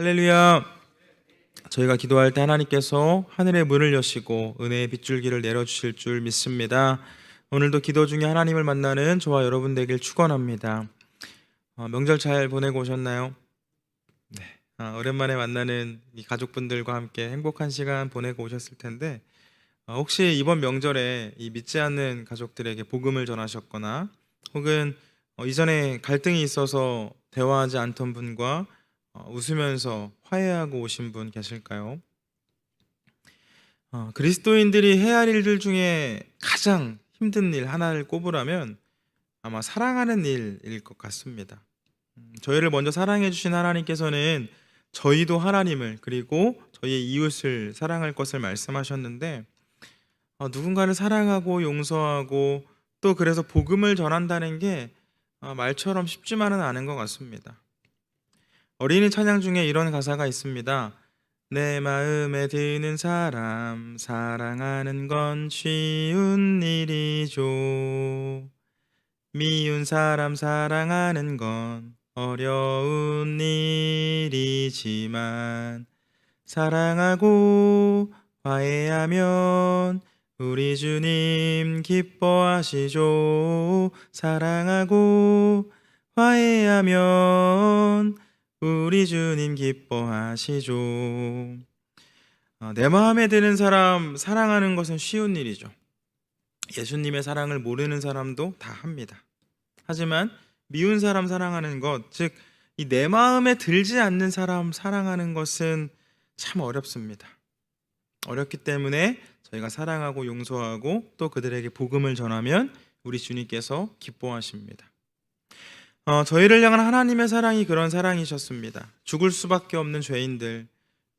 할렐루야. 저희가 기도할 때 하나님께서 하늘의 문을 여시고 은혜의 빗줄기를 내려 주실 줄 믿습니다. 오늘도 기도 중에 하나님을 만나는 저와 여러분 되길 축원합니다. 어, 명절 잘 보내고 오셨나요? 네. 아, 오랜만에 만나는 이 가족분들과 함께 행복한 시간 보내고 오셨을 텐데 어, 혹시 이번 명절에 이 믿지 않는 가족들에게 복음을 전하셨거나 혹은 어, 이전에 갈등이 있어서 대화하지 않던 분과 어, 웃으면서 화해하고 오신 분 계실까요? 어, 그리스도인들이 해야 할 일들 중에 가장 힘든 일 하나를 꼽으라면 아마 사랑하는 일일 것 같습니다. 음, 저희를 먼저 사랑해 주신 하나님께서는 저희도 하나님을 그리고 저희의 이웃을 사랑할 것을 말씀하셨는데 어, 누군가를 사랑하고 용서하고 또 그래서 복음을 전한다는 게 어, 말처럼 쉽지만은 않은 것 같습니다. 어린이 찬양 중에 이런 가사가 있습니다. 내 마음에 드는 사람 사랑하는 건 쉬운 일이죠. 미운 사람 사랑하는 건 어려운 일이지만 사랑하고 화해하면 우리 주님 기뻐하시죠. 사랑하고 화해하면 우리 주님 기뻐하시죠. 어, 내 마음에 드는 사람 사랑하는 것은 쉬운 일이죠. 예수님의 사랑을 모르는 사람도 다 합니다. 하지만 미운 사람 사랑하는 것, 즉, 이 내 마음에 들지 않는 사람 사랑하는 것은 참 어렵습니다. 어렵기 때문에 저희가 사랑하고 용서하고 또 그들에게 복음을 전하면 우리 주님께서 기뻐하십니다. 어, 저희를 향한 하나님의 사랑이 그런 사랑이셨습니다. 죽을 수밖에 없는 죄인들,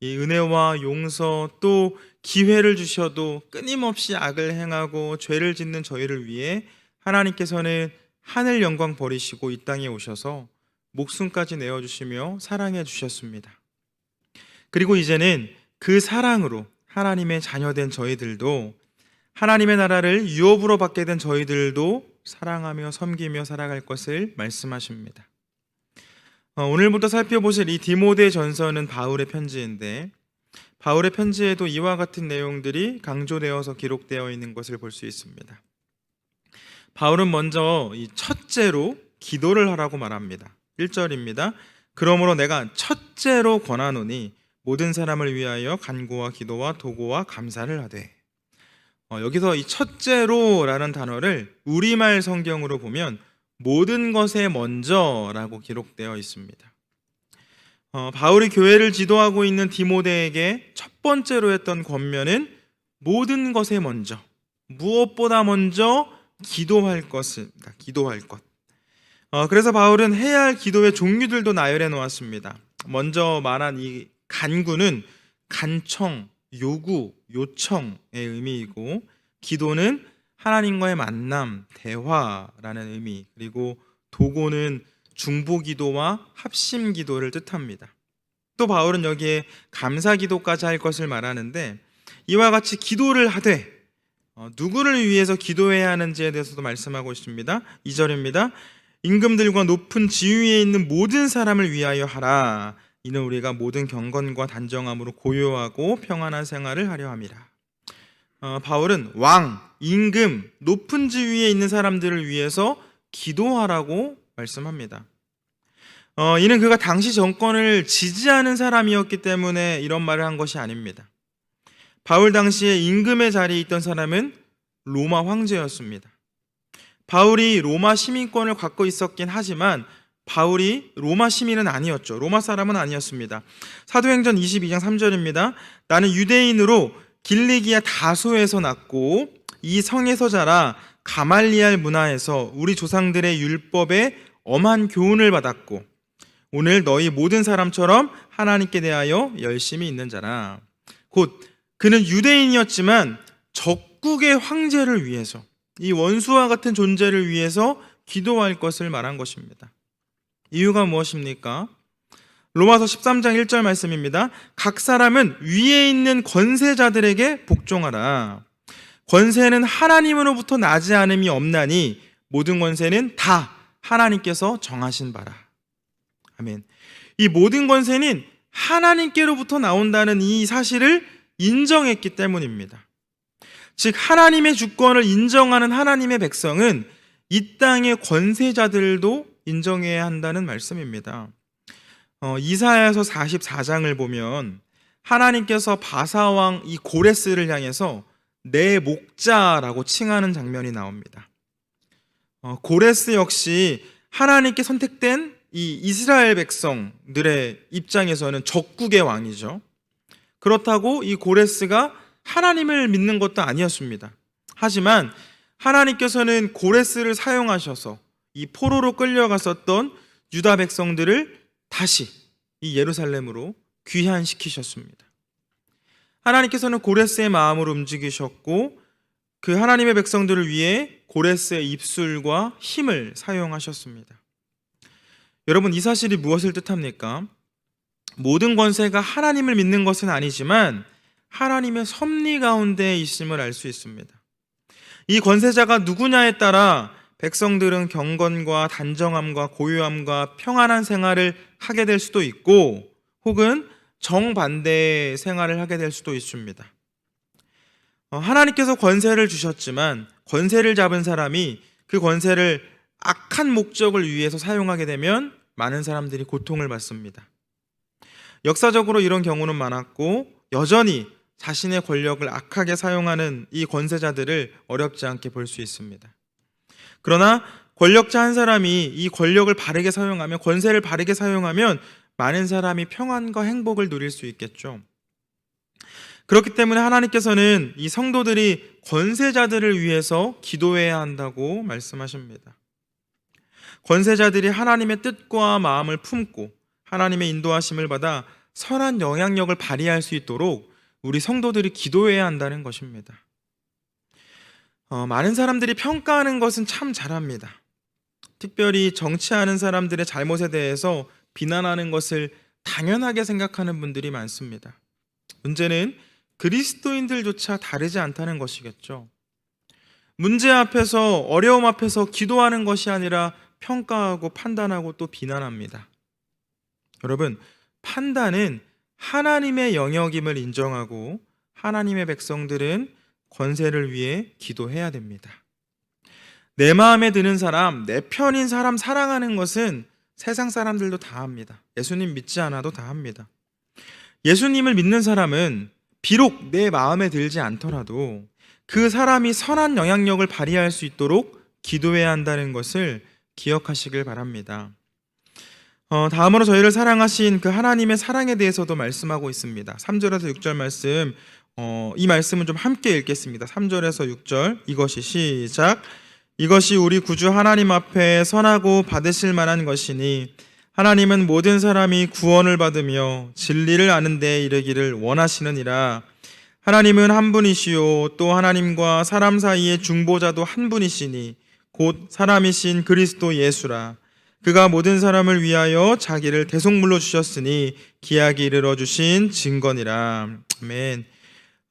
이 은혜와 용서 또 기회를 주셔도 끊임없이 악을 행하고 죄를 짓는 저희를 위해 하나님께서는 하늘 영광 버리시고 이 땅에 오셔서 목숨까지 내어주시며 사랑해 주셨습니다. 그리고 이제는 그 사랑으로 하나님의 자녀된 저희들도 하나님의 나라를 유업으로 받게 된 저희들도 사랑하며 섬기며 살아갈 것을 말씀하십니다. 어, 오늘부터 살펴보실 이 디모데 전서는 바울의 편지인데 바울의 편지에도 이와 같은 내용들이 강조되어서 기록되어 있는 것을 볼 수 있습니다. 바울은 먼저 이 첫째로 기도를 하라고 말합니다. 1절입니다. 그러므로 내가 첫째로 권하노니 모든 사람을 위하여 간구와 기도와 도고와 감사를 하되 어, 여기서 이 첫째로라는 단어를 우리말 성경으로 보면 모든 것에 먼저라고 기록되어 있습니다. 어, 바울이 교회를 지도하고 있는 디모데에게 첫 번째로 했던 권면은 모든 것에 먼저 무엇보다 먼저 기도할 것입니다. 기도할 것. 어, 그래서 바울은 해야 할 기도의 종류들도 나열해 놓았습니다. 먼저 말한 이 간구는 간청, 요구, 요청의 의미이고 기도는 하나님과의 만남, 대화라는 의미 그리고 도고는 중보 기도와 합심 기도를 뜻합니다. 또 바울은 여기에 감사 기도까지 할 것을 말하는데 이와 같이 기도를 하되 어, 누구를 위해서 기도해야 하는지에 대해서도 말씀하고 있습니다. 2절입니다. 임금들과 높은 지위에 있는 모든 사람을 위하여 하라. 이는 우리가 모든 경건과 단정함으로 고요하고 평안한 생활을 하려 함이라. 어, 바울은 왕, 임금, 높은 지위에 있는 사람들을 위해서 기도하라고 말씀합니다. 어, 이는 그가 당시 정권을 지지하는 사람이었기 때문에 이런 말을 한 것이 아닙니다. 바울 당시에 임금의 자리에 있던 사람은 로마 황제였습니다. 바울이 로마 시민권을 갖고 있었긴 하지만 바울이 로마 시민은 아니었죠. 로마 사람은 아니었습니다. 사도행전 22장 3절입니다. 나는 유대인으로 길리기아 다소에서 났고 이 성에서 자라 가말리알 문화에서 우리 조상들의 율법에 엄한 교훈을 받았고 오늘 너희 모든 사람처럼 하나님께 대하여 열심히 있는 자라. 곧 그는 유대인이었지만 적국의 황제를 위해서 이 원수와 같은 존재를 위해서 기도할 것을 말한 것입니다. 이유가 무엇입니까? 로마서 13장 1절 말씀입니다. 각 사람은 위에 있는 권세자들에게 복종하라. 권세는 하나님으로부터 나지 않음이 없나니 모든 권세는 다 하나님께서 정하신 바라. 아멘. 이 모든 권세는 하나님께로부터 나온다는 이 사실을 인정했기 때문입니다. 즉 하나님의 주권을 인정하는 하나님의 백성은 이 땅의 권세자들도 인정해야 한다는 말씀입니다. 어, 이사야서 44장을 보면 하나님께서 바사왕 이 고레스를 향해서 내 목자라고 칭하는 장면이 나옵니다. 어, 고레스 역시 하나님께 선택된 이 이스라엘 백성들의 입장에서는 적국의 왕이죠. 그렇다고 이 고레스가 하나님을 믿는 것도 아니었습니다. 하지만 하나님께서는 고레스를 사용하셔서 이 포로로 끌려갔었던 유다 백성들을 다시 이 예루살렘으로 귀환시키셨습니다. 하나님께서는 고레스의 마음을 움직이셨고 그 하나님의 백성들을 위해 고레스의 입술과 힘을 사용하셨습니다. 여러분 이 사실이 무엇을 뜻합니까? 모든 권세가 하나님을 믿는 것은 아니지만 하나님의 섭리 가운데 있음을 알 수 있습니다. 이 권세자가 누구냐에 따라 백성들은 경건과 단정함과 고요함과 평안한 생활을 하게 될 수도 있고 혹은 정반대의 생활을 하게 될 수도 있습니다. 어, 하나님께서 권세를 주셨지만 권세를 잡은 사람이 그 권세를 악한 목적을 위해서 사용하게 되면 많은 사람들이 고통을 받습니다. 역사적으로 이런 경우는 많았고 여전히 자신의 권력을 악하게 사용하는 이 권세자들을 어렵지 않게 볼 수 있습니다. 그러나 권력자 한 사람이 이 권력을 바르게 사용하면 권세를 바르게 사용하면 많은 사람이 평안과 행복을 누릴 수 있겠죠. 그렇기 때문에 하나님께서는 이 성도들이 권세자들을 위해서 기도해야 한다고 말씀하십니다. 권세자들이 하나님의 뜻과 마음을 품고 하나님의 인도하심을 받아 선한 영향력을 발휘할 수 있도록 우리 성도들이 기도해야 한다는 것입니다. 어, 많은 사람들이 평가하는 것은 참 잘합니다. 특별히 정치하는 사람들의 잘못에 대해서 비난하는 것을 당연하게 생각하는 분들이 많습니다. 문제는 그리스도인들조차 다르지 않다는 것이겠죠. 문제 앞에서 어려움 앞에서 기도하는 것이 아니라 평가하고 판단하고 또 비난합니다. 여러분, 판단은 하나님의 영역임을 인정하고 하나님의 백성들은 권세를 위해 기도해야 됩니다. 내 마음에 드는 사람, 내 편인 사람 사랑하는 것은 세상 사람들도 다 합니다. 예수님 믿지 않아도 다 합니다. 예수님을 믿는 사람은 비록 내 마음에 들지 않더라도 그 사람이 선한 영향력을 발휘할 수 있도록 기도해야 한다는 것을 기억하시길 바랍니다. 어, 다음으로 저희를 사랑하신 그 하나님의 사랑에 대해서도 말씀하고 있습니다. 3절에서 6절 말씀, 어, 이 말씀은 좀 함께 읽겠습니다. 3절에서 6절, 이것이 시작. 이것이 우리 구주 하나님 앞에 선하고 받으실 만한 것이니 하나님은 모든 사람이 구원을 받으며 진리를 아는 데 이르기를 원하시느니라. 하나님은 한 분이시요 또 하나님과 사람 사이의 중보자도 한 분이시니 곧 사람이신 그리스도 예수라. 그가 모든 사람을 위하여 자기를 대속물로 주셨으니 기약이 이르러 주신 증거니라. 아멘.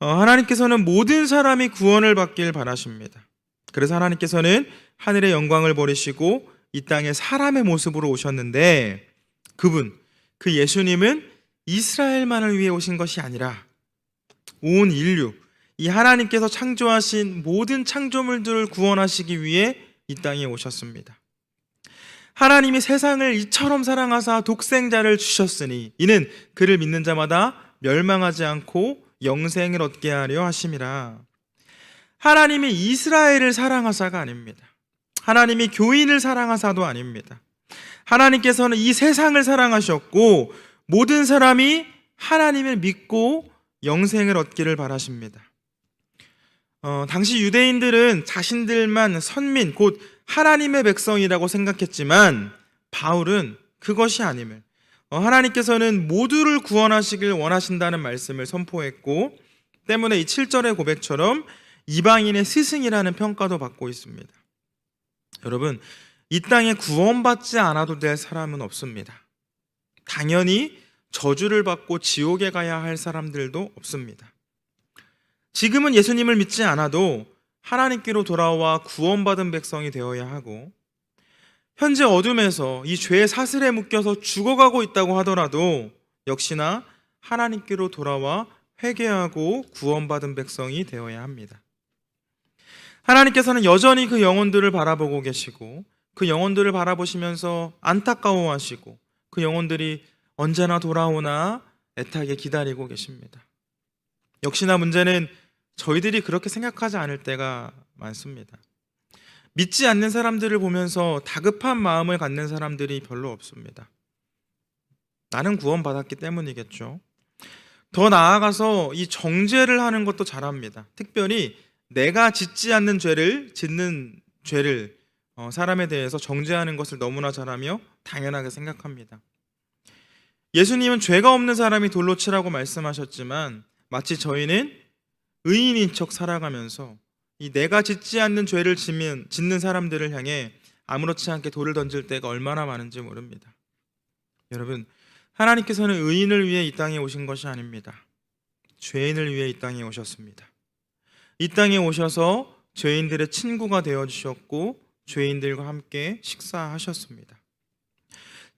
어, 하나님께서는 모든 사람이 구원을 받길 바라십니다. 그래서 하나님께서는 하늘의 영광을 버리시고 이 땅에 사람의 모습으로 오셨는데 그분, 그 예수님은 이스라엘만을 위해 오신 것이 아니라 온 인류, 이 하나님께서 창조하신 모든 창조물들을 구원하시기 위해 이 땅에 오셨습니다. 하나님이 세상을 이처럼 사랑하사 독생자를 주셨으니 이는 그를 믿는 자마다 멸망하지 않고 영생을 얻게 하려 하심이라. 하나님이 이스라엘을 사랑하사가 아닙니다. 하나님이 교인을 사랑하사도 아닙니다. 하나님께서는 이 세상을 사랑하셨고 모든 사람이 하나님을 믿고 영생을 얻기를 바라십니다. 어, 당시 유대인들은 자신들만 선민, 곧 하나님의 백성이라고 생각했지만 바울은 그것이 아님을 어, 하나님께서는 모두를 구원하시길 원하신다는 말씀을 선포했고 때문에 이 7절의 고백처럼 이방인의 스승이라는 평가도 받고 있습니다. 여러분, 이 땅에 구원받지 않아도 될 사람은 없습니다. 당연히 저주를 받고 지옥에 가야 할 사람들도 없습니다. 지금은 예수님을 믿지 않아도 하나님께로 돌아와 구원받은 백성이 되어야 하고 현재 어둠에서 이 죄의 사슬에 묶여서 죽어가고 있다고 하더라도 역시나 하나님께로 돌아와 회개하고 구원받은 백성이 되어야 합니다. 하나님께서는 여전히 그 영혼들을 바라보고 계시고 그 영혼들을 바라보시면서 안타까워하시고 그 영혼들이 언제나 돌아오나 애타게 기다리고 계십니다. 역시나 문제는 저희들이 그렇게 생각하지 않을 때가 많습니다. 믿지 않는 사람들을 보면서 다급한 마음을 갖는 사람들이 별로 없습니다. 나는 구원받았기 때문이겠죠. 더 나아가서 이 정죄를 하는 것도 잘합니다. 특별히 내가 짓지 않는 죄를 짓는 죄를 어, 사람에 대해서 정죄하는 것을 너무나 잘하며 당연하게 생각합니다. 예수님은 죄가 없는 사람이 돌로 치라고 말씀하셨지만 마치 저희는 의인인 척 살아가면서 이 내가 짓지 않는 죄를 짓는, 짓는 사람들을 향해 아무렇지 않게 돌을 던질 때가 얼마나 많은지 모릅니다. 여러분, 하나님께서는 의인을 위해 이 땅에 오신 것이 아닙니다. 죄인을 위해 이 땅에 오셨습니다. 이 땅에 오셔서 죄인들의 친구가 되어 주셨고 죄인들과 함께 식사하셨습니다.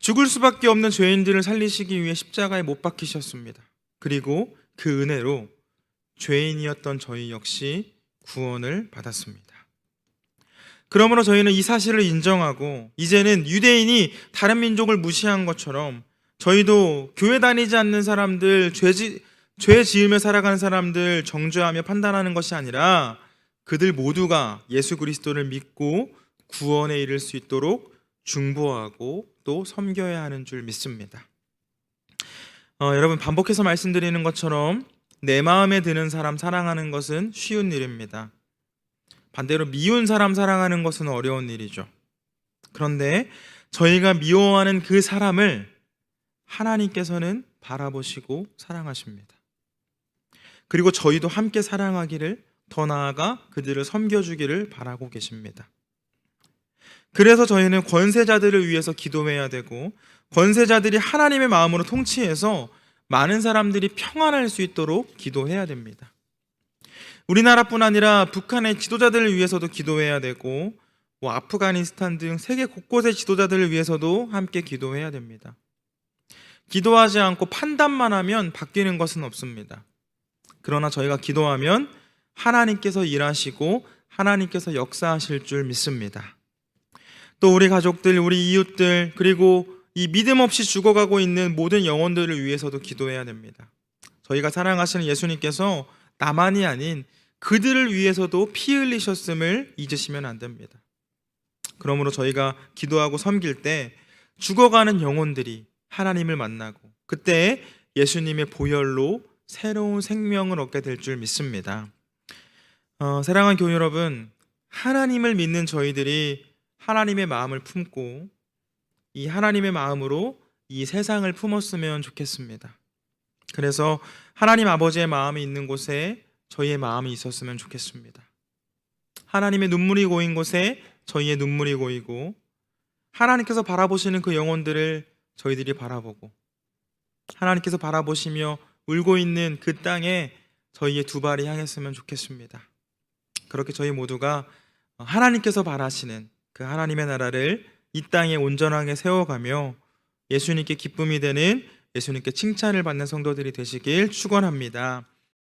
죽을 수밖에 없는 죄인들을 살리시기 위해 십자가에 못 박히셨습니다. 그리고 그 은혜로 죄인이었던 저희 역시 구원을 받았습니다. 그러므로 저희는 이 사실을 인정하고 이제는 유대인이 다른 민족을 무시한 것처럼 저희도 교회 다니지 않는 사람들, 죄지, 죄 지으며 살아가는 사람들 정죄하며 판단하는 것이 아니라 그들 모두가 예수 그리스도를 믿고 구원에 이를 수 있도록 중보하고 또 섬겨야 하는 줄 믿습니다. 어, 여러분 반복해서 말씀드리는 것처럼 내 마음에 드는 사람 사랑하는 것은 쉬운 일입니다. 반대로 미운 사람 사랑하는 것은 어려운 일이죠. 그런데 저희가 미워하는 그 사람을 하나님께서는 바라보시고 사랑하십니다. 그리고 저희도 함께 사랑하기를 더 나아가 그들을 섬겨주기를 바라고 계십니다. 그래서 저희는 권세자들을 위해서 기도해야 되고 권세자들이 하나님의 마음으로 통치해서 많은 사람들이 평안할 수 있도록 기도해야 됩니다. 우리나라뿐 아니라 북한의 지도자들을 위해서도 기도해야 되고 뭐 아프가니스탄 등 세계 곳곳의 지도자들을 위해서도 함께 기도해야 됩니다. 기도하지 않고 판단만 하면 바뀌는 것은 없습니다. 그러나 저희가 기도하면 하나님께서 일하시고 하나님께서 역사하실 줄 믿습니다. 또 우리 가족들, 우리 이웃들, 그리고 이 믿음 없이 죽어가고 있는 모든 영혼들을 위해서도 기도해야 됩니다. 저희가 사랑하시는 예수님께서 나만이 아닌 그들을 위해서도 피 흘리셨음을 잊으시면 안 됩니다. 그러므로 저희가 기도하고 섬길 때 죽어가는 영혼들이 하나님을 만나고 그때 예수님의 보혈로 새로운 생명을 얻게 될 줄 믿습니다. 어, 사랑하는 교회 여러분, 하나님을 믿는 저희들이 하나님의 마음을 품고 이 하나님의 마음으로 이 세상을 품었으면 좋겠습니다. 그래서 하나님 아버지의 마음이 있는 곳에 저희의 마음이 있었으면 좋겠습니다. 하나님의 눈물이 고인 곳에 저희의 눈물이 고이고 하나님께서 바라보시는 그 영혼들을 저희들이 바라보고 하나님께서 바라보시며 울고 있는 그 땅에 저희의 두 발이 향했으면 좋겠습니다. 그렇게 저희 모두가 하나님께서 바라시는 그 하나님의 나라를 이 땅에 온전하게 세워가며 예수님께 기쁨이 되는 예수님께 칭찬을 받는 성도들이 되시길 축원합니다.